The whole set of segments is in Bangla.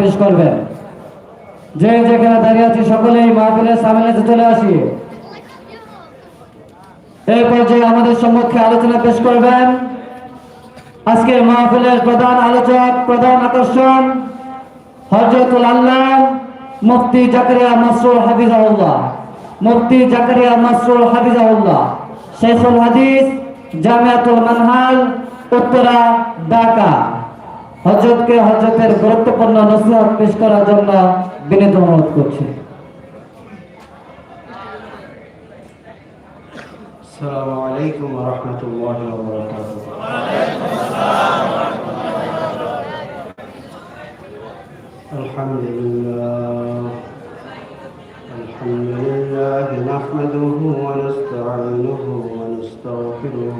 পেশ করবেন যে যেখানে দাঁড়িয়ে আছি সকলেই মাহফিলের সামনে চলে আসি। এই পর্যায়ে আমাদের সম্মুখে আলোচনা পেশ করবেন আজকের মাহফিলের প্রধান আলোচক, প্রধান আকর্ষণ হজরতুল আল্লাহ মুফতি জাকারিয়া মাসরুর হাফিজাউল্লাহ মুফতি জাকারিয়া মাসরুর হাফিজাউল্লাহ শেখুল হাদিস, জামিয়াতুল মানহাল, উত্তরা, ঢাকা। হজরতকে হজরতের গুরুত্বপূর্ণ নসিহত পেশ করার জন্য বিনীত অনুরোধ করছি السلام عليكم ورحمة الله وبركاته الحمد لله الحمد لله نحمده ونستعينه ونستغفره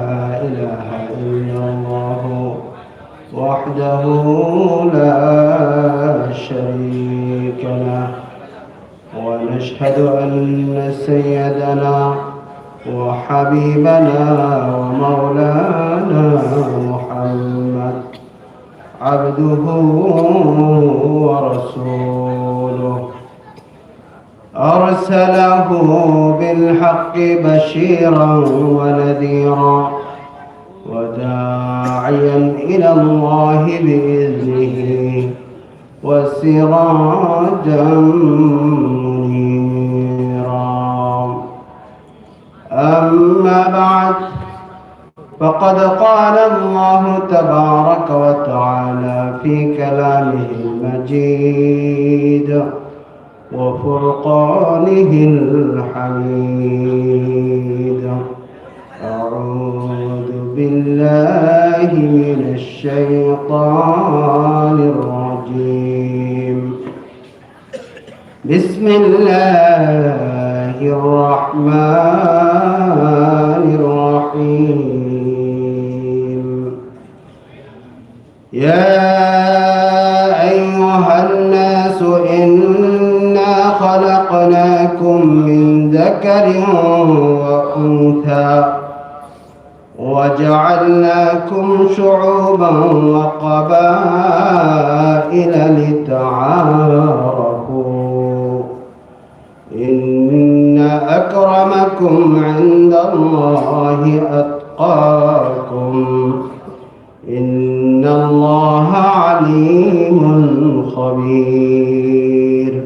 وحده لا شريك له. ونشهد أن سيدنا وحبيبنا ومولانا محمد عبده ورسوله. أرسله بالحق بشيرا ونذيرا. وداعيا إلى الله بإذنه وسراجا منيرا. أما بعد فقد قال الله تبارك وتعالى في كلامه المجيد وفرقانه الحميد. أعوذ بالله من الشيطان الرجيم. بسم الله الرحمن الرحيم. يا أيها الناس إنا خلقناكم من ذكر وأنثى وجعلناكم شعوبا وقبائل لتعارفوا. إن أكرمكم عند الله أتقاكم. إن الله عليم خبير.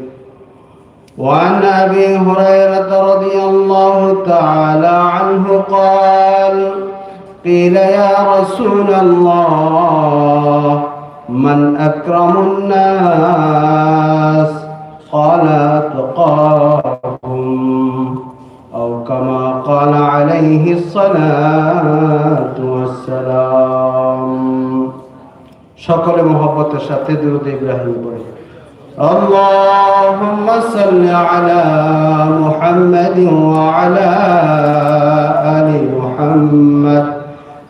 وعن أبي هريرة رضي الله تعالى عنه قال قيل يا رسول الله من أكرم الناس قال أتقاهم أو كما قال عليه الصلاة والسلام সকলে মহব্বতের সাথে দুরুদ ইব্রাহিম পড়ে اللهم صل على محمد وعلى آل محمد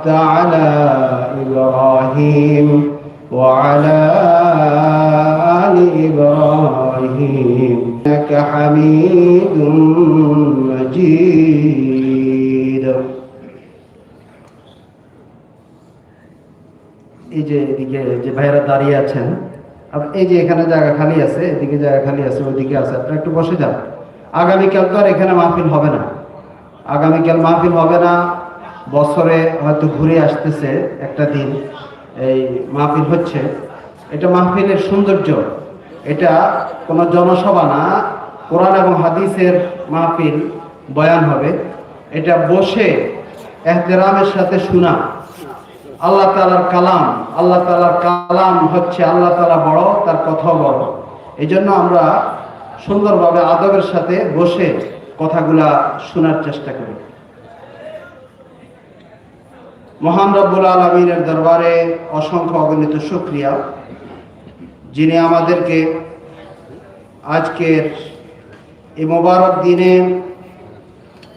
باركت على إبراهيم وعلى آل إبراهيم إنك حميد مجيد এই যে এদিকে যে ভাইরা দাঁড়িয়ে আছেন আপ- এই যে এখানে জায়গা খালি আছে এদিকে জায়গা খালি আছে ওইদিকে আছে আপনারা একটু বসে যান আগামীকাল তো আর এখানে মাহফিল হবে না আগামীকাল মাহফিল হবে না বছরে হয়তো ঘুরে আসতেছে একটা দিন। এই মাহফিল হচ্ছে। এটা মাহফিলের সৌন্দর্য। এটা কোনো জনসভা না, কোরআন এবং হাদিসের মাহফিল বয়ান হবে। এটা বসে এহতেরামের সাথে শোনা। আল্লাহ তালার কালাম, আল্লাহ তালার কালাম হচ্ছে আল্লাহ তালা বড়, তার কথা বড়। এই জন্য আমরা সুন্দরভাবে আদবের সাথে বসে কথাগুলা শোনার চেষ্টা করি। মহান রব্বুল আলমিনের দরবারে অসংখ্য অগণিত শুক্রিয়া। যিনি আমাদেরকে আজকের এই মোবারক দিনে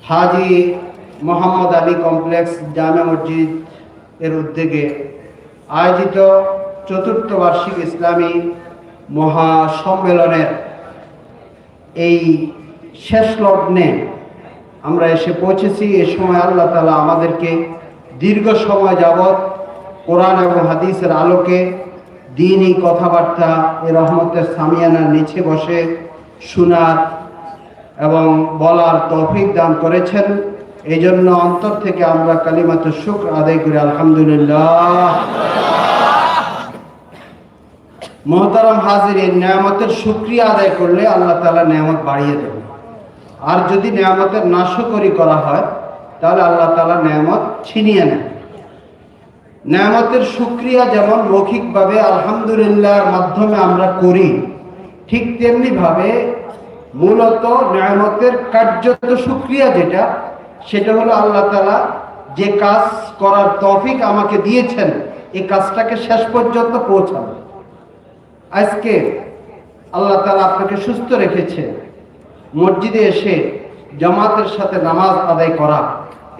হাজি মোহাম্মদ আলী কমপ্লেক্স জামে মসজিদ এর উদ্যোগে আয়োজিত চতুর্থ বার্ষিক ইসলামী মহাসম্মেলনের এই শেষ লগ্নে আমরা এসে পৌঁছেছি। এ সময় আল্লাহ তালা আমাদেরকে দীর্ঘ সময় যাবৎ কোরআন এবং হাদিসের আলোকে দিনই কথাবার্তা এ রহমতের সামিয়ানার নিচে বসে শোনার এবং বলার তৌফিক দান করেছেন। এই জন্য অন্তর থেকে আমরা কালিমাত শুক্র আদায় করি, আলহামদুলিল্লাহ। মোহতারাম হাজির, এই নিয়ামতের শুক্রিয়া আদায় করলে আল্লাহ তালা নিয়ামত বাড়িয়ে দেবে আর যদি নিয়ামতের নাশকরি করা হয় তাহলে আল্লাহ তালা নিয়ামত ছিনিয়ে নেন। নিয়ামতের শুক্রিয়া যেমন মৌখিকভাবে আলহামদুলিল্লাহর মাধ্যমে আমরা করি, ঠিক তেমনি ভাবে মূলত নিয়ামতের কার্যত শুক্রিয়া যেটা, সেটা হলো আল্লাহ তালা যে কাজ করার তফিক আমাকে দিয়েছেন, এই কাজটাকে শেষ পর্যন্ত পৌঁছানো। আজকে আল্লাহ তালা আপনাকে সুস্থ রেখেছে। মসজিদে এসে জামাতের সাথে নামাজ আদায় করা।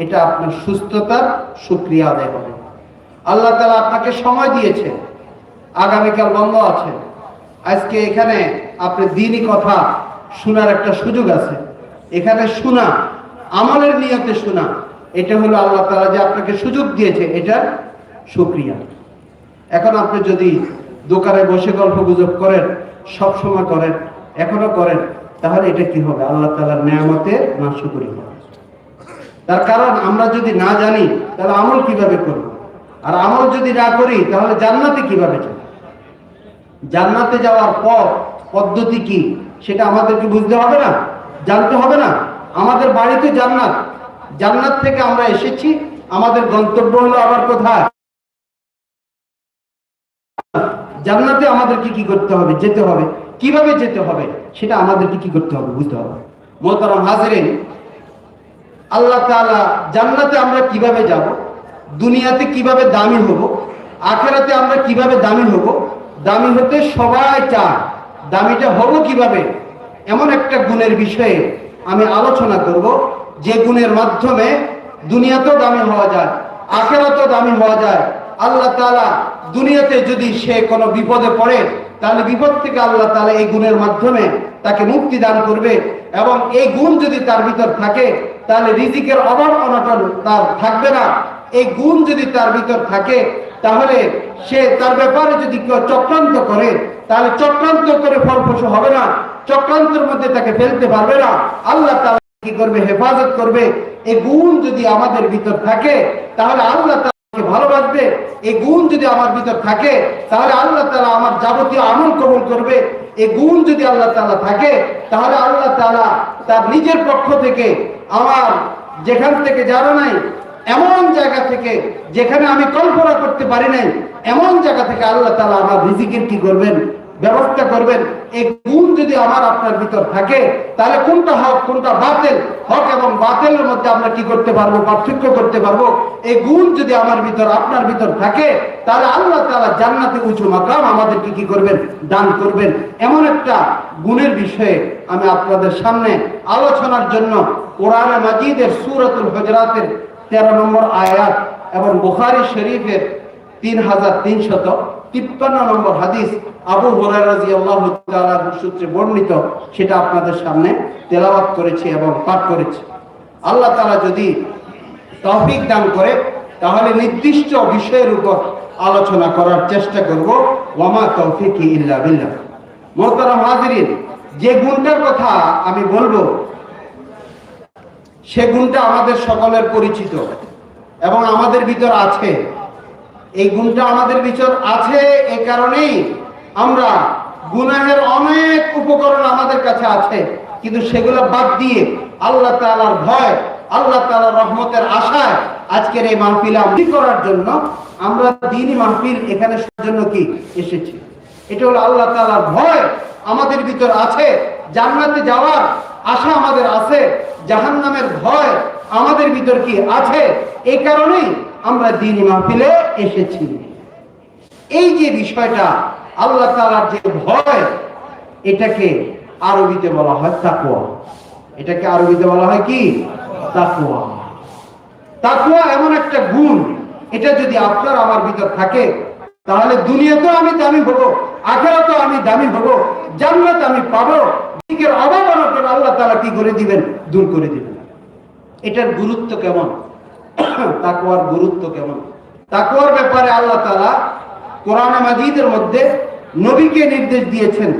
এটা আপনার সুস্থতার সুক্রিয়া আদায় হবে আল্লাহ তালা আপনাকে সময় দিয়েছে। আগামীকাল বন্ধ আছে। আজকে এখানে আপনি দিনই কথা শোনার একটা সুযোগ আছে। এখানে শোনা, আমলের নিয়তে শোনা, এটা হলো আল্লাহ তালা যে আপনাকে সুযোগ দিয়েছে, এটা সুক্রিয়া। এখন আপনি যদি দোকানে বসে গল্প গুজব করেন, সবসময় করেন, এখনও করেন, তাহলে এটা কি হবে? আল্লাহ তালার নিয়ামতের নাশকরি হবে। তার কারণ আমরা যদি না জানি, তাহলে আমল কীভাবে করব? আর আমল যদি না করি, তাহলে জান্নাতে কীভাবে যাব? জান্নাতে যাওয়ার পর পদ্ধতি কি? সেটা আমাদেরকে বুঝতে হবে না? জানতে হবে না? আমাদের বাড়িতে জান্নাত। জান্নাত থেকে আমরা এসেছি, আমাদের গন্তব্য হলো আবার কোথায়? জান্নাতে আমাদেরকে কি করতে হবে? যেতে হবে। কীভাবে যেতে হবে? সেটা আমাদেরকে কি করতে হবে? বুঝতে হবে। মোহতারাম হাজরেন আল্লাহ তাআলা জান্নাতে আমরা কীভাবে যাব? দুনিয়াতে কীভাবে দামি হব? আখেরাতে আমরা কীভাবে দামি হব? দামি হতে সবাই চায়। দামিটা হব কীভাবে? এমন একটা গুণের বিষয়ে আমি আলোচনা করব। যে গুণের মাধ্যমে দুনিয়াতেও দামি হওয়া যায়, আখেরাতেও দামি হওয়া যায়। আল্লাহ তাআলা দুনিয়াতে যদি সে কোনো বিপদে পড়ে তাহলে বিপদ থেকে আল্লাহ তাআলা এই গুণের মাধ্যমে তাকে মুক্তি দান করবে এবং এই গুণ যদি তার ভিতর থাকে, তাহলে রিজিকের অভাব অনটন তার থাকবে না। এই গুণ যদি তার ভিতর থাকে, তাহলে সে তার ব্যাপারে যদি কেউ চক্রান্ত করে, তাহলে চক্রান্ত করে ফলপ্রসূ হবে না। চক্রান্তের মধ্যে তাকে ফেলতে পারবে না। আল্লাহ তাআলা কি করবে? হেফাজত করবে। এই গুণ যদি আমাদের ভিতর থাকে, তাহলে আল্লাহ ভালোবাসবে এই গুণ যদি আমার ভিতর থাকে, তাহলে আল্লাহ তালা আমার যাবতীয় আমল কবুল করবে। এই গুণ যদি আল্লাহ তাআলা থাকে, তাহলে আল্লাহ তাআলা তার নিজের পক্ষ থেকে আমার যেখান থেকে যারা নাই, এমন জায়গা থেকে যেখানে আমি কল্পনা করতে পারি নাই, এমন জায়গা থেকে আল্লাহ তালা আমার রিজিকের কি করবেন? ব্যবস্থা করবেন। এই গুণ যদি আমার আপনার ভিতর থাকে, তাহলে কোনটা হক, কোনটা বাতিল? হক এবং বাতিলের মধ্যে আমরা কি করতে পারব, পার্থক্য করতে পারব? এই গুণ যদি আমার ভিতর, আপনার ভিতর থাকে, তাহলে আল্লাহ তাআলা জান্নাতে উঁচু মাকাম আমাদেরকে কি করবেন? দান করবেন। এমন একটা গুণের বিষয়ে আমি আপনাদের সামনে আলোচনার জন্য কোরআনে মাজিদের সূরাতুল হুজরাতের তেরো নম্বর আয়াত এবং বুখারী শরীফের তিন হাজার তিনশত তিপ্পান্ন নম্বর হাদিস আবু সূত্রে বর্ণিত, সেটা আপনাদের সামনে তেলাওয়াত করেছি এবং পাঠ করেছি। আল্লাহ তাআলা যদি তৌফিক দান করে, তাহলে নির্দিষ্ট বিষয়ের উপর আলোচনা করার চেষ্টা করব। ওয়ামা তৌফিক ইল্লা যে গুণটার কথা আমি বলব, সে গুণটা আমাদের সকলের পরিচিত এবং আমাদের ভিতর আছে। এই গুণটা আমাদের ভিতর আছে এই কারণেই আমরা গুনাহের অনেক উপকরণ আমাদের কাছে আছে। কিন্তু সেগুলো বাদ দিয়ে আল্লাহ তাআলার ভয়, আল্লাহ তাআলার রহমতের আশায় আজকের এই মাহফিলে আমলি করার জন্য আমরা দিনই মাহফিল এখানে জন্য কি এসেছি। এটা হলো আল্লাহ তাআলার ভয় আমাদের ভিতর আছে, জান্নাতে যাওয়ার আশা আমাদের আছে, জাহান্নামের ভয় আমাদের ভিতর কি আছে? এই কারণেই আমরা দিনই মাহফিলে এসেছি। এই যে বিষয়টা, আল্লাহ তাআলার যে ভয়, এটাকে আরবিতে বলা হয় তাকওয়া। এটাকে আরবিতে বলা হয় কি? তাকওয়া। তাকওয়া এমন একটা গুণ, এটা যদি আপনার আমার ভিতর থাকে, তাহলে দুনিয়াতেও আমি দামি হব, আখেরাতেও আমি দামি হব, জান্নাত আমি পাবো। দিকের অভাব অনটন আল্লাহ তাআলা কি করে দিবেন? দূর করে দিবেন। এটার গুরুত্ব কেমন? তাকওয়ার গুরুত্ব কেমন? তাকুয়ার ব্যাপারে আল্লাহ তালা কোরআন মাজিদের মধ্যে নবীকে নির্দেশ দিয়েছেন,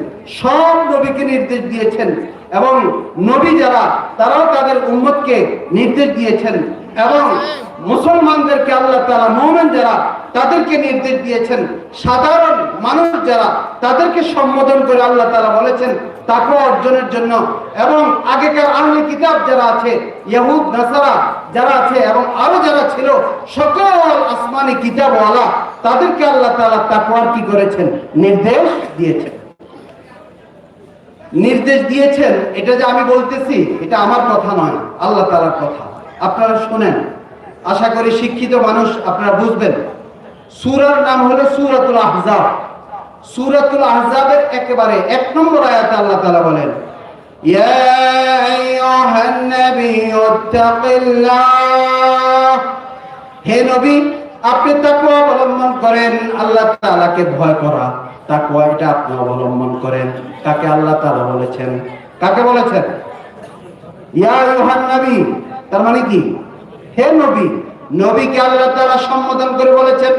সব নবীকে নির্দেশ দিয়েছেন এবং নবী যারা, তারাও তাদের উন্মতকে নির্দেশ দিয়েছেন। এবং মুসলমানদেরকে আল্লাহ তাআলা মুমিন যারা, তাদেরকে নির্দেশ দিয়েছেন। সাধারণ মানুষ যারা, তাদেরকে সম্বোধন করে আল্লাহ তাআলা বলেছেন, তাকওয়া অর্জনের জন্য। এবং আগেকার আহলে কিতাব যারা আছে ইহুদ নাসারা যারা আছে এবং আরও যারা ছিল, সকল আসমানি কিতাবওয়ালা, তাদেরকে আল্লাহ তাআলা তাকওয়ার কি করেছেন? নির্দেশ দিয়েছেন। নির্দেশ দিয়েছেন, এটা যে আমি বলতেছি, এটা আমার কথা নয়, আল্লাহ তাআলার কথা। আপনারা শুনেন। আশা করি শিক্ষিত মানুষ আপনারা বুঝবেন। সূরার নাম হলো সূরাতুল আহজাব। সূরাতুল আহজাবের একেবারে এক নম্বর আয়াতে আল্লাহ তাআলা বলেন আইয়ুহান নাবিয়্যু ইত্তাকিল্লাহ হে নবী, আপনি তাকওয়া অবলম্বন করেন, আল্লাহ তাআলাকে ভয় করা। তাকওয়া এটা আপনি অবলম্বন করেন। কাকে আল্লাহ তাআলা বলেছেন। কাকে বলেছেন? ইয়া ইউহান নবী তার মানে কি হে নবী নবীকে আল্লাহ তাআলা সম্বোধন করে বলেছেন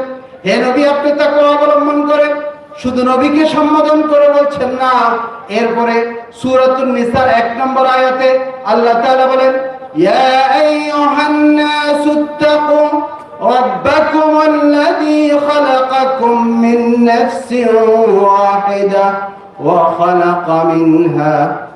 হে নবী আপনি তাকওয়া অবলম্বন করেন শুধু নবীকে সম্বোধন করে বলছেন না এরপরে সূরাতুন নিসার এক নম্বর আয়াতে আল্লাহ তাআলা বলেন ইয়া আইয়ুহান নাসুত্তাকু ربكم الذي خلقكم من نفس واحدة وخلق منها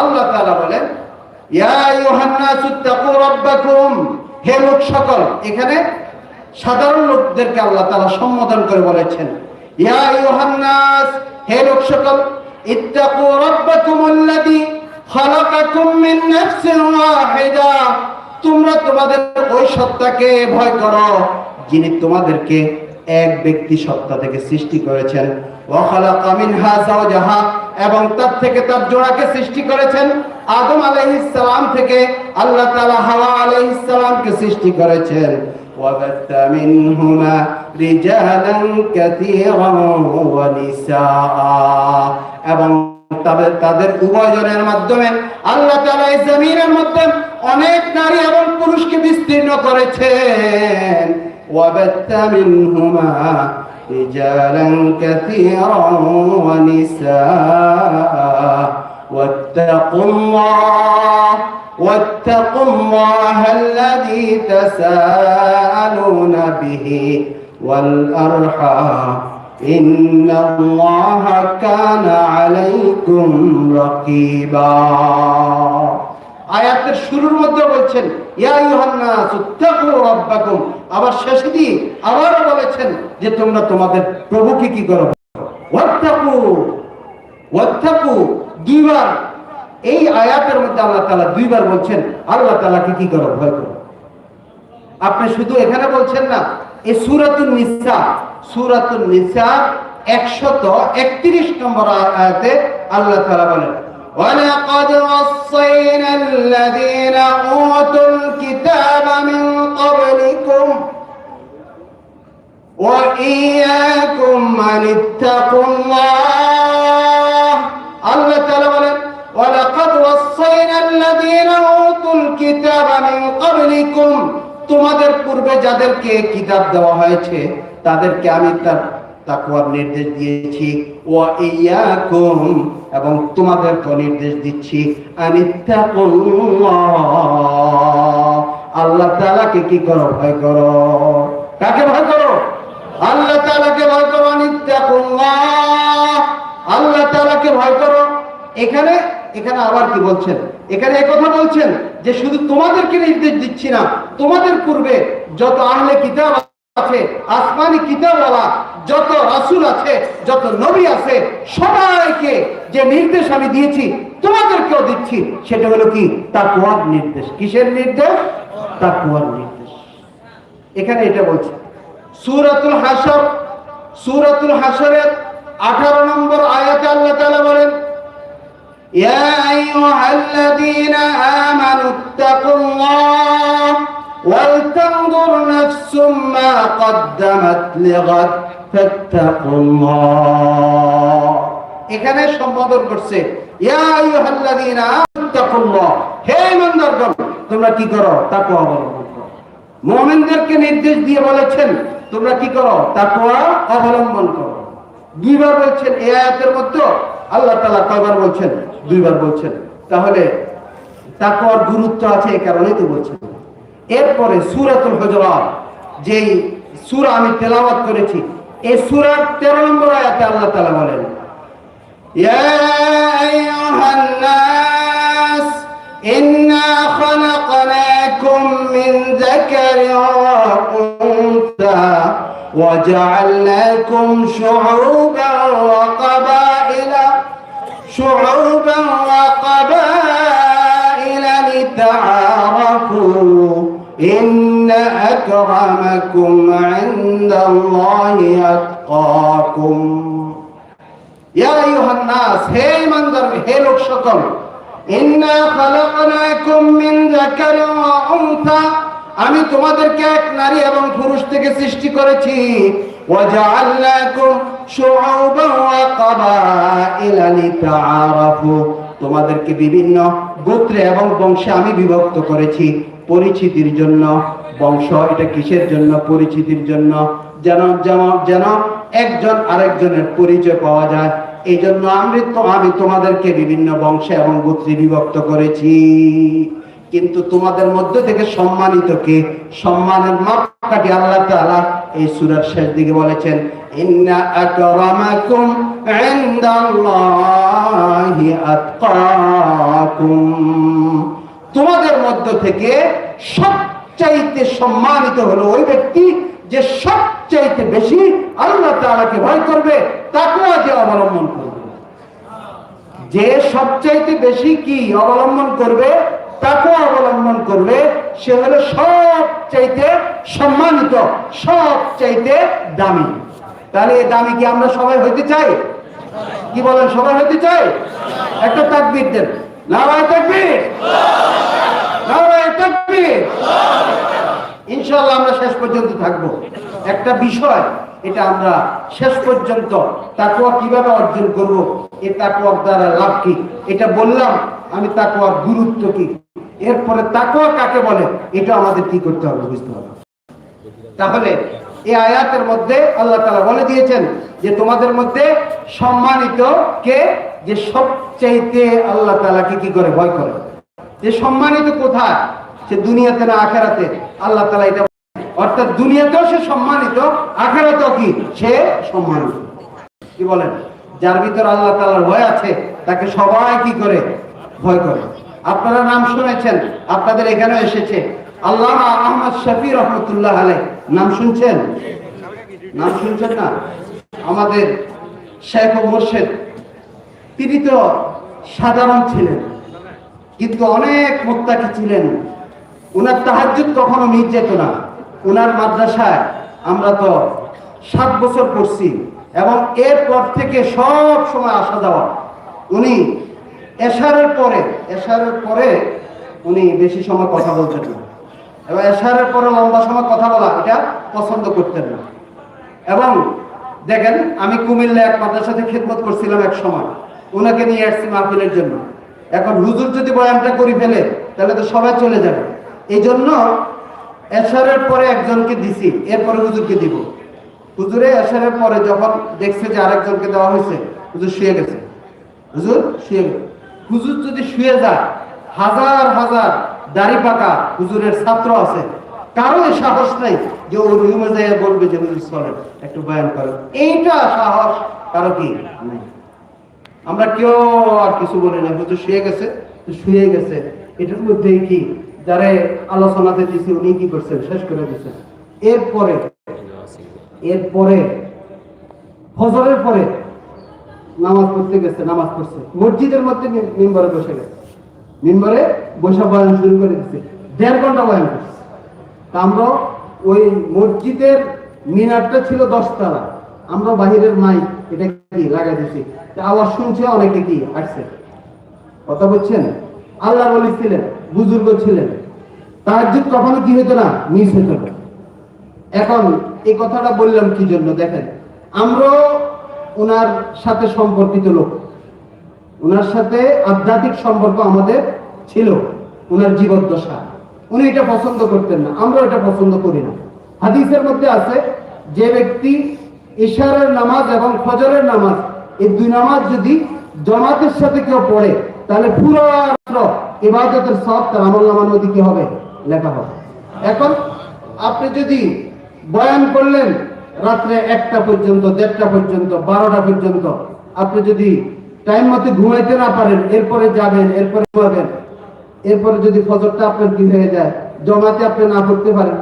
আল্লাহ তাআলা বলেন, ইয়া আইয়ুহান নাসু তাকু রাব্বাকুম। হে লোক সকল, এখানে সাধারণ লোকদেরকে আল্লাহ তাআলা সম্বোধন করে বলেছেন, ইয়া আইয়ুহান নাস হে লোক সকল, ইত্তাকু রাব্বাকুমুল্লাযী খালাকাকুম মিন নাফসিন ওয়াহিদা। তোমরা তোমাদের ওই সত্তাকে ভয় করো, যিনি তোমাদেরকে এক ব্যক্তি সত্তা থেকে সৃষ্টি করেছেন। ওয়াখালাকা মিনহা যাওজাহা এবং তার থেকে তার জোড়াকে সৃষ্টি করেছেন আদম আলাইহিস সালাম থেকে আল্লাহ তাআলা হাওয়া আলাইহিস সালামকে সৃষ্টি করেছেন وبث منهما رجالا كثيرا ونساء এবং তাদের তাদের উভয়জনের মাধ্যমে আল্লাহ তাআলা এই জমিনের মধ্যে অনেক নারী এবং পুরুষকে বিস্তীর্ণ করেছেন وبث منهما رجالا كثيرا ونساء واتقوا الله واتقوا الله الذي تساءلون به والأرحام إن الله كان عليكم رقيبا আয়াতের শুরুর মধ্যে বলছেন আবার শেষে দিয়ে আবারও বলেছেন যে তোমরা তোমাদের প্রভুকে কি করো? দুইবার। এই আয়াতের মধ্যে আল্লাহ তাআলা দুইবার বলছেন, আল্লাহ তাআলাকে কি করো? ভয় করো। আপনি শুধু এখানে বলছেন না, এই সূরাতুন নিসা সূরাতুন নিসা 131 নম্বর আয়াতে আল্লাহ তাআলা বলেন ولقد وصينا الذين أوتوا الكتاب من قبلكم وإياكم أن اتقوا الله الله تعالى বলেন ولقد وصينا الذين أوتوا الكتاب من قبلكم তোমাদের পূর্বে যাদেরকে কিতাব দেওয়া হয়েছে তাদেরকে আমি তার তাকওয়ার নির্দেশ দিয়েছি। ওয়া ইয়াকুম, এবং তোমাদেরকে নির্দেশ দিচ্ছি। আনিত্তাকুল্লাহ। আল্লাহ তালাকে কি করো? ভয় করো। কাকে ভয় করো? আল্লাহ তাআলাকে ভয় করো। আল্লাহ তাআলাকে ভয় করো। এখানে এখানে আবার কি বলছেন? এখানে কথা বলছেন যে শুধু তোমাদেরকে নির্দেশ দিচ্ছি না, তোমাদের পূর্বে যত আহলে কিতাব আছে, আসমানি কিতাবওয়ালা, যত রাসুল আছে, যত নবী আছে, সবাইকে যে নির্দেশ আমি দিয়েছি, তোমাদেরকেও দিচ্ছি, সেটা হলো কি? তাকুয়ার নির্দেশ। কিসের নির্দেশ? তাকুয়ার নির্দেশ। এখানে এটা বলছে। সুরাতুল হাসর সুরাতুল হাসরের আঠারো নম্বর আয়াতে আল্লাহ তালা বলেন, ইয়া আইয়ুহাল্লাযীনা আমানুত্তাকুল্লাহ ولتنظر نفس ما قدمت لغد فاتقوا الله এখানে সম্বোধন করছে ইয়া আইয়ুহাল্লাযীনা আমানু তাকুল্লাহ হে ইমানদারগণ তোমরা কি করো তাকওয়া অবলম্বন করো মুমিনদেরকে নির্দেশ দিয়ে বলেছেন তোমরা কি করো তাকওয়া অবলম্বন করো দুইবার বলছেন এই আয়াতের মধ্যে আল্লাহ তাআলা কয়বার বলছেন দুইবার বলছেন তাহলে তাকওয়ার গুরুত্ব আছে এই কারণেই তো বলছেন এরপরে সূরাতুল হুজুরাত যেই সূরা আমি তেলাওয়াত করেছি এই সূরার 13 নম্বর আয়াতে আল্লাহ তাআলা বলেন يا أيها الناس إنا خلقناكم من ذكر وأنثى وجعلناكم شعوبا وقبائل شعوبا وقبائل لتعارفوا إن أكرمكم عند الله أتقاكم ইয়া আইয়ুহান নাস হে ইমানদার হে লোক সকল ইন্না খালাকনাকুম মিন যাকারিন ওয়া উনসা আমি তোমাদেরকে এক নারী এবং পুরুষ থেকে সৃষ্টি করেছি ওয়া জাআলনাকুম শুউবান ওয়া কাবাইলা লিতাআরাফু তোমাদেরকে বিভিন্ন গোত্রে এবং বংশে আমি বিভক্ত করেছি পরিচিতির জন্য, বংশ এটা কিসের জন্য, পরিচিতির জন্য? যেন যেন যেন একজন আরেকজনের পরিচয় পাওয়া যায়। এই জন্য আমি আমি তোমাদেরকে বিভিন্ন বংশে এবং গোত্রে বিভক্ত করেছি। কিন্তু তোমাদের মধ্য থেকে সম্মানিত কে? সম্মানের মাপকাঠি আল্লাহ তাআলা এই সূরার শেষ দিকে বলেছেন, ইন্না আকরামাকুম ইনদাল্লাহি আতকাকুম। তোমাদের মধ্য থেকে সবচাইতে সম্মানিত হলো ওই ব্যক্তি যে সবচাইতে বেশি আল্লাহ তাআলাকে ভয় করবে তাকওয়া যে অবলম্বন করবে। যে সবচাইতে বেশি কি অবলম্বন করবে তাকওয়া অবলম্বন করবে, সে হলো সবচাইতে সম্মানিত, সবচাইতে দামি। তাহলে এই দামি কি আমরা সবাই হইতে চাই? কি বলেন, সবাই হইতে চাই? একটা তাকবীর দেন। ইনশাআল্লাহ আমরা শেষ পর্যন্ত থাকব। একটা বিষয়, এটা আমরা শেষ পর্যন্ত তাকুয়া কীভাবে অর্জন করব এই তাকুয়ার দ্বারা লাভ কি? এটা বললাম, আমি তাকুয়ার গুরুত্ব কি? এরপরে তাকুয়া কাকে বলে, এটা আমাদের কি করতে হবে বুঝতে হবে। তাহলে এই আয়াতের মধ্যে আল্লাহ তালা বলে দিয়েছেন যে তোমাদের মধ্যে সম্মানিত কে? যে সবচাইতে আল্লাহ তাআলাকে কি করে? ভয় করে। যে সম্মানিত কোথায়? সে দুনিয়াতে না আখেরাতে। আল্লাহ তালা এটা অর্থাৎ দুনিয়াতেও সে সম্মানিত, আখেরাতেও কি? সে সম্মানিত। কি বলেন? যার ভিতর আল্লাহ তালার ভয় আছে, তাকে সবাই কি করে? ভয় করে। আপনারা নাম শুনেছেন, আপনাদের এখানেও এসেছে। আল্লাহ আহমদ শফি রহমতুল্লাহ আলাই নাম শুনছেন? নাম শুনছেন না? আমাদের শেখ ও মোর্শেদ তিনি তো সাধারণ ছিলেন, কিন্তু অনেক মুক্তাকি ছিলেন। উনার তাহাজ্জুদ কখনো মিট যেত না। উনার মাদ্রাসায় আমরা তো সাত বছর পড়ছি এবং এরপর থেকে সব সময় আসা যাওয়া। উনি এশারের পরে এশারের পরে উনি বেশি সময় কথা বলতেন না। এবং এশারের পরে লম্বা সময় কথা বলা, এটা পছন্দ করতেন না। এবং দেখেন, আমি কুমিল্লা এক মাদ্রাসাতে খেদমত করছিলাম এক সময়। ওনাকে নিয়ে আসছি মাহফিলের জন্য। এখন হুজুর যদি বয়ানটা করি ফেলে, তাহলে তো সবাই চলে যাবে। এই জন্য এশারের পরে একজনকে দিছি, এরপরে হুজুরকে দিব। হুজুরে এশারের পরে যখন দেখছে যে আরেকজনকে দেওয়া হয়েছে, হুজুর শুয়ে গেছে। হুজুর শুয়ে গেছে। হুজুর যদি শুয়ে যায়, হাজার হাজার দাড়ি পাকা হুজুরের ছাত্র আছে। কারও সাহস নাই যে ও রুমে যাইয়া বলবে যে হুজুর চলেন একটু বয়ান করেন। এইটা সাহস কারও কি নাই। আমরা কেউ আর কিছু বলি না হুজুর শুয়ে গেছে শুয়ে গেছে। এটার মধ্যে কি? যারা আলোচনাতে দিছে উনি কি করছেন? শেষ করে দিচ্ছেন এরপরে এরপরে, ফজরের পরে নামাজ পড়তে গেছে, নামাজ পড়ছে। মসজিদের মধ্যে মিম্বরে বসে গেছে। মিম্বরে বসে বয়ান শুরু করে দিচ্ছে দেড় ঘণ্টা বয়ান করছে। তা আমরা ওই মসজিদের মিনারটা ছিল দশতলা। আমরা বাহিরের মাইক, এটা কি, লাগাই দিছি শুনছে, অনেকে কি আসছে কথা বলছেন? আল্লাহ বলি ছিলেন, বুজুর্গ ছিলেন। তার যুগ কখনো কি হতো না? মিস এখন এই কথাটা বললাম কি জন্য? দেখেন, আমরাও ওনার সাথে সম্পর্কিত লোক। ওনার সাথে আধ্যাত্মিক সম্পর্ক আমাদের ছিল ওনার জীবদ্দশা। উনি এটা পছন্দ করতেন না আমরা এটা পছন্দ করি না। হাদিসের মধ্যে আছে, যে ব্যক্তি ইশারের নামাজ এবং ফজরের নামাজ এই দুই নামাজ যদি জমাতের সাথে কেউ পড়ে, তাহলে পুরো ইবাদতের সব তার আমল নামার মধ্যে কি হবে? লেখা হবে। এখন আপনি যদি বয়ান করলেন রাত্রে একটা পর্যন্ত, দেড়টা পর্যন্ত, বারোটা পর্যন্ত, আপনি যদি টাইম মতো ঘুমাইতে না পারেন, এরপরে যাবেন, এরপরে ঘুমাবেন, এরপরে যদি ফজরটা আপনার কি হয়ে যায়? জমাতে আপনি না পড়তে পারেন।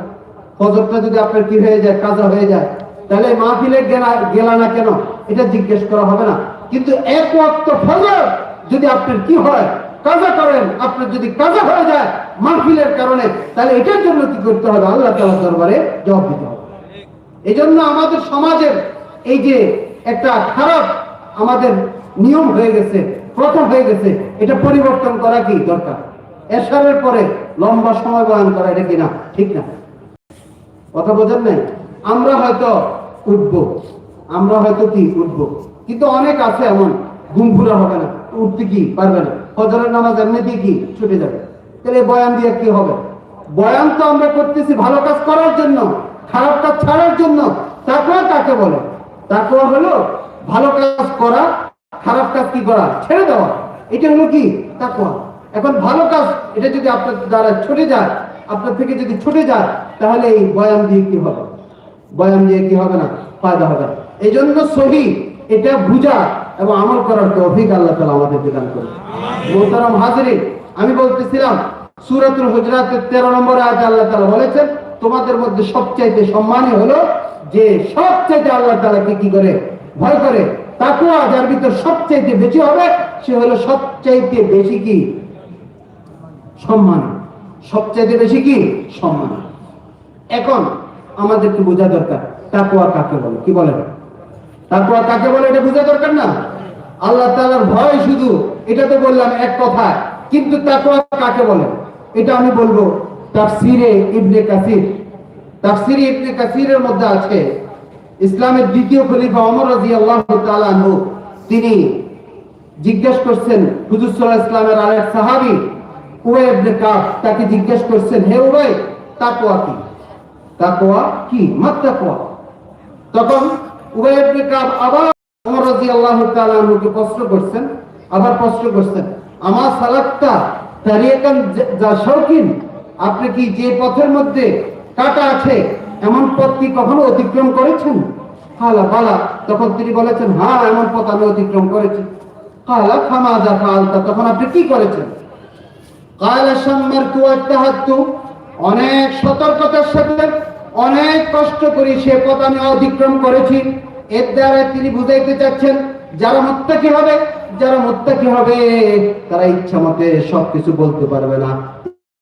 ফজরটা যদি আপনার কি হয়ে যায়? কাজা হয়ে যায়। তাহলে মাহফিলে গেলা গেলা না কেন? এটা জিজ্ঞেস করা হবে না। কিন্তু এক ওয়াক্ত ফজর যদি আপনার কি হয়, কাজা করেন, আপনার যদি কাজা হয়ে যায় মাহফিলের কারণে, তাহলে এটার জন্য কি করতে হবে? আল্লাহ তাআলার দরবারে জবাব দিতে হবে। এই জন্য আমাদের সমাজের এই যে একটা খারাপ আমাদের নিয়ম হয়ে গেছে প্রথম হয়ে গেছে, এটা পরিবর্তন করা কি দরকার? এশারের পরে লম্বা সময় বয়ান করা এটা কি না? ঠিক না। কথা বোঝেন নাই? আমরা হয়তো উঠবো। আমরা হয়তো কি উঠবো? কিন্তু অনেক আছে এমন, ঘুম ফুরা হবে না, উঠতে কি পারবে না। ফজরের নামাজ এমনিতেই কি ছুটে যাবে। তাহলে বয়ান দিয়ে কি হবে? বয়ান তো আমরা করতেছি ভালো কাজ করার জন্য, খারাপ কাজ ছাড়ার জন্য। তাকওয়া কাকে বলে? তাকওয়া হলো ভালো কাজ করা, খারাপ কাজ কি করা? ছেড়ে দেওয়া। এটা হলো কি? তাকওয়া। এখন ভালো কাজ, এটা যদি আপনার দ্বারা ছুটে যায়, আপনার থেকে যদি ছুটে যায়, তাহলে এই বয়ান দিয়ে কি হবে? বয়ান দিয়ে কি হবে না? ফায়দা হবে না। এই জন্য সহি, এটা বুঝা এবং আমল করার তৌফিক আল্লাহ তাআলা আমাদেরকে দান করে মোহতারাম হাজিরিন, আমি বলতেছিলাম, সূরাতুল হুজরাতের 13 নম্বর আয়াত আল্লাহ তাআলা বলেছেন, তোমাদের মধ্যে সবচাইতে সম্মানী হলো যে সবচাইতে আল্লাহ তাআলাকে কি করে? ভয় করে। তাকওয়া যার ভিতর সবচাইতে বেশি হবে, সে হলো সবচাইতে বেশি কি? সম্মান। সবচাইতে বেশি কি? সম্মান। এখন আমাদেরকে বোঝা দরকার। তাকুয়া কাকে বলে? কি বলেন? তাকুয়া কাকে বলে? এটা বোঝা দরকার না? আল্লাহ তাআলার ভয় শুধু, এটা তো বললাম এক কথা কিন্তু তাকুয়া কাকে বলে? এটা আমি বলব, তাফসিরে ইবনে কাসির। তাফসিরে ইবনে কাসিরের মধ্যে আছে। ইসলামের দ্বিতীয় খলিফা ওমর রাদিয়াল্লাহু তাআলা আনহু। তিনি জিজ্ঞেস করছেন, হুজুর আলাইহি ইসলামের আরেক সাহাবী, উবাই ইবনে কাব তাকে জিজ্ঞেস করছেন, হে উবাই, তাকওয়া কি? তাকওয়া কি? তখন উবাই ইবনে কাব আবার ওমর রাদিয়াল্লাহু তাআলা আনহুকে প্রশ্ন করছেন, আবার প্রশ্ন করছেন সালাক্তা তারিয়াকান যা শৌকিন আপনি কি যে পথের মধ্যে কাটা আছে, এমন পথ কি কখনো অতিক্রম করেছেন? হালা বালা। তখন তিনি বলেছেন হ্যাঁ এমন পথ আমি অতিক্রম করেছি। হালা খামাজা ফালতা। তখন আপনি কি করেছেন? কালা, সম্মার্তু আত্মাহাত্তু অনেক সতর্কতার সাথে অনেক কষ্ট করি সে পথ আমি অতিক্রম করেছি। এর দ্বারা তিনি বুঝাইতে চাচ্ছেন, যারা মুত্তাকি হবে, যারা মুত্তাকি হবে, তারা ইচ্ছা মতে সবকিছু বলতে পারবে না।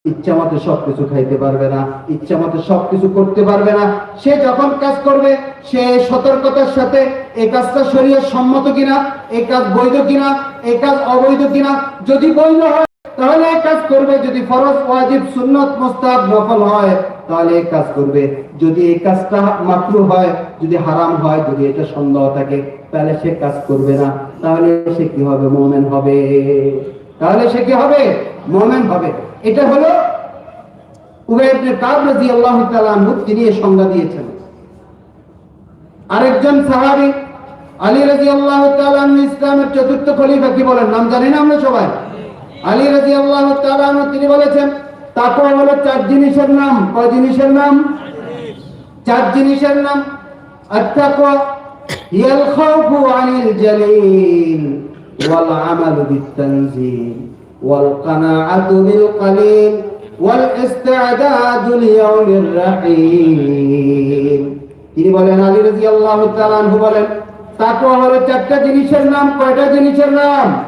ইচ্ছা মতে সবকিছু খাইতে পারবে না। ইচ্ছা মতে সবকিছু করতে পারবে না। সে যখন কাজ করবে, সে সতর্কতার সাথে এই কাজটা শরীয়ত সম্মত কিনা, এই কাজ বৈধ কিনা, এই কাজ অবৈধ কিনা, যদি বৈধ হয়, তাহলে এই কাজ করবে। যদি ফরজ, ওয়াজিব, সুন্নত, মুস্তাহাব নফল হয় তাহলে এই কাজ করবে, যদি এই কাজটা মাকরু হয়, যদি হারাম হয়, যদি এটা সন্দেহ থাকে, তাহলে সে কাজ করবে না। তাহলে সে কি হবে? মোমেন হবে। তাহলে সে কি হবে? মোমেন হবে। এটা হলো তাআলা আনহু, তিনি সংজ্ঞা দিয়েছেন। আরেকজন সাহাবী, আলী তাআলা আনহু ইসলামের চতুর্থ খলিফা কি বলেন? নাম জানি না আমরা সবাই। আলী তাআলা আনহু, তিনি বলেছেন তাকওয়া হলো চার জিনিসের নাম। কয় জিনিসের নাম? চার জিনিসের নাম। তিনি বলেন তাকওয়া হলো চারটা জিনিসের নাম। কয়টা জিনিসের নাম?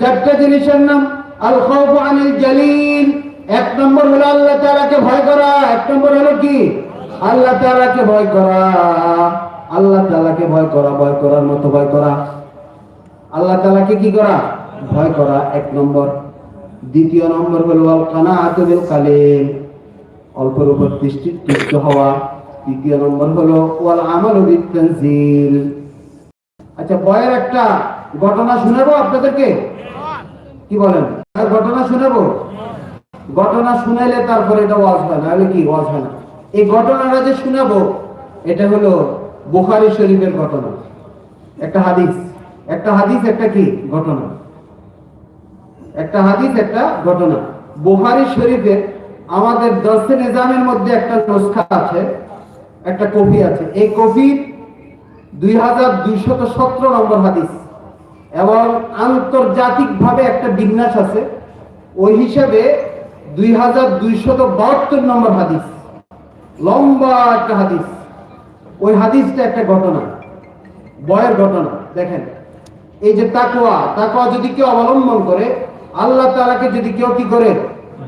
চারটা জিনিসের নাম। আল খাউফু আনিল জালিল এক নম্বর হলো আল্লাহ তাআলাকে ভয় করা, এক নম্বর হলো কি? আল্লাহ তাআলাকে ভয় করা। আল্লাহ তাআলাকে ভয় করা, ভয় করার মতো ভয় করা। আল্লাহ তালাকে কি করা? ভয় করা, এক নম্বর। দ্বিতীয় নম্বর হলো আল কানাআতু বিল কালিল অল্পের উপর দৃষ্টি তুষ্ট হওয়া। তৃতীয় নম্বর হলো ওয়াল আমালু বিত আচ্ছা ভয়ের একটা ঘটনা শোনাবো আপনাদেরকে? কি বলেন? ঘটনা শোনাবো? ঘটনা শুনাইলে তারপরে এটা ওয়াজ হয় না কি ওয়াজ হয় না। এই ঘটনাটা যে শুনাবো, এটা হলো বুখারী শরীফের ঘটনা। একটা হাদিস একটা হাদিস, একটা কি? ঘটনা। একটা হাদিস, একটা ঘটনা। বুখারী শরীফের আমাদের দর্শে নিজামের মধ্যে একটা নুসখা আছে, একটা কপি আছে। এই কপির দুই হাজার দুইশত সতেরো নম্বর হাদিস। এবং আন্তর্জাতিক ভাবে একটা বিন্যাস আছে। ওই হিসেবে দুই হাজার দুইশত বাহাত্তর নম্বর হাদিস। লম্বা একটা হাদিস। ওই হাদিসটা একটা ঘটনা। বয়ের ঘটনা। দেখেন। এই যে তাকোয়া তাকোয়া যদি কেউ অবলম্বন করে, আল্লাহ তাআলাকে যদি কেউ কি করে?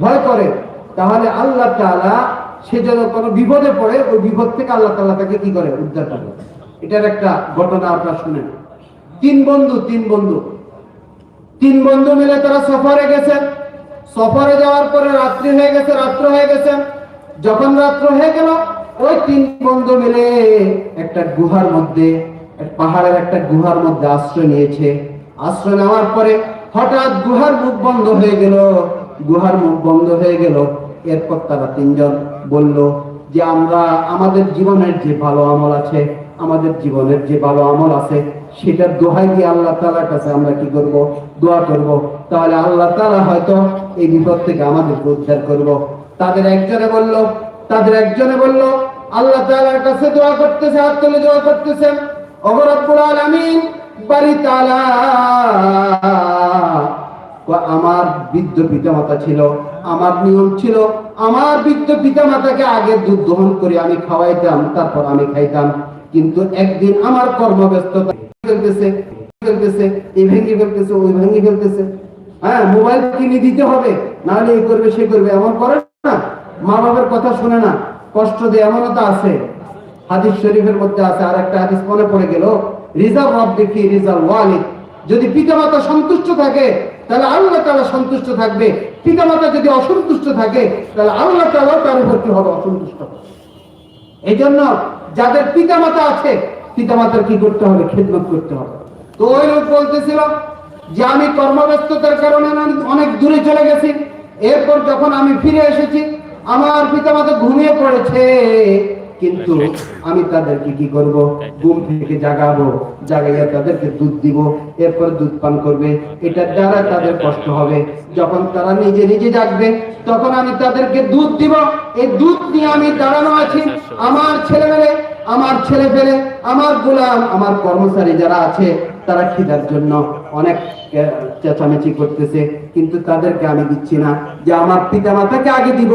ভয় করে, তাহলে আল্লাহ তাআলা সে যেন কোনো বিপদে পড়ে, ওই বিপদ থেকে আল্লাহ তাআলা তাকে কি করে? উদ্ধার করে। এটার একটা ঘটনা আপনারা শুনেন। তিন বন্ধু তিন বন্ধু। তিন বন্ধু মিলে তারা সফরে গেছে সফরে যাওয়ার পরে রাত্রি হয়ে গেছে, রাত্র হয়ে গেছে। যখন রাত্র হয়ে গেল, ওই তিন বন্ধু মিলে একটা গুহার মধ্যে পাহাড়ের একটা গুহার মধ্যে আশ্রয় নিয়েছে। আশ্রয় নেওয়ার পরে হঠাৎ গুহার মুখ বন্ধ হয়ে গেল। গুহার মুখ বন্ধ হয়ে গেল। এরপর তারা তিনজন বলল যে, আমরা, আমাদের জীবনের যে ভালো আমল আছে, আমাদের জীবনের যে ভালো আমল আছে সেটার দোহাই দিয়ে আল্লাহ তাআলার কাছে আমরা কি করব? দোয়া করব। তাহলে আল্লাহ তাআলা হয়তো এই বিপদ থেকে আমাদেরকে উদ্ধার করব। তাদের একজনে বলল, তাদের একজনে বলল, আল্লাহ তাআলার কাছে দোয়া করতেছে, হাত তুলে দোয়া করতেছেন ওগো রব্বুল আলামিন বাড়ি তাআলা ও আমার বৃদ্ধ পিতামাতা ছিল, আমার নিয়ম ছিল, আমার বৃদ্ধ পিতামাতাকে আগে দুধ দহন করে আমি খাওয়াইতাম, তারপর আমি খাইতাম। কিন্তু একদিন আমার কর্মব্যস্ততা ফেলতেছে ফেলতেছে, এই ভেঙে ফেলতেছে, ওই ভেঙে ফেলতেছে। হ্যাঁ মোবাইল কিনে দিতে হবে, নাহলে এই করবে, সে করবে, এমন করে না। মা বাবার কথা শুনে না, কষ্ট দেয় আছে। হাদিস শরীফের মধ্যে আছে আর একটা হাদিস মনে পড়ে গেল রিজার্ভ রব্বিকি রিজার্ভ ওয়ালিদ। যদি পিতামাতা সন্তুষ্ট থাকে, তাহলে আল্লাহ তাআলা সন্তুষ্ট থাকবে। পিতামাতা যদি অসন্তুষ্ট থাকে, তাহলে আল্লাহ তাআলা তার উপর কি হবে? অসন্তুষ্ট এই জন্য যাদের পিতামাতা আছে পিতামাতার কি করতে হবে? খেদমত করতে হবে। তো ওই লোক বলতেছিল যে আমি কর্মব্যস্ততার কারণে অনেক দূরে চলে গেছি। এরপর যখন আমি ফিরে এসেছি আমার পিতামাতা ঘুমিয়ে পড়েছে। কিন্তু আমি তাদেরকে কি করব? ঘুম থেকে জাগাবো জাগাইয়া তাদেরকে দুধ দিব। এরপর দুধ পান করবে। এটার দ্বারা তাদের কষ্ট হবে। যখন তারা নিজে নিজে জাগবে তখন আমি তাদেরকে দুধ দিব। এই দুধ নিয়ে আমি দাঁড়ানো আছি। আমার ছেলেমেয়ে আমার ছেলে পেলে, আমার গোলাম, আমার কর্মচারী যারা আছে, তারা খিদার জন্য অনেক চেঁচামেচি করতেছে, কিন্তু তাদেরকে আমি দিচ্ছি না যে আমার পিতা মাতাকে আগে দিব।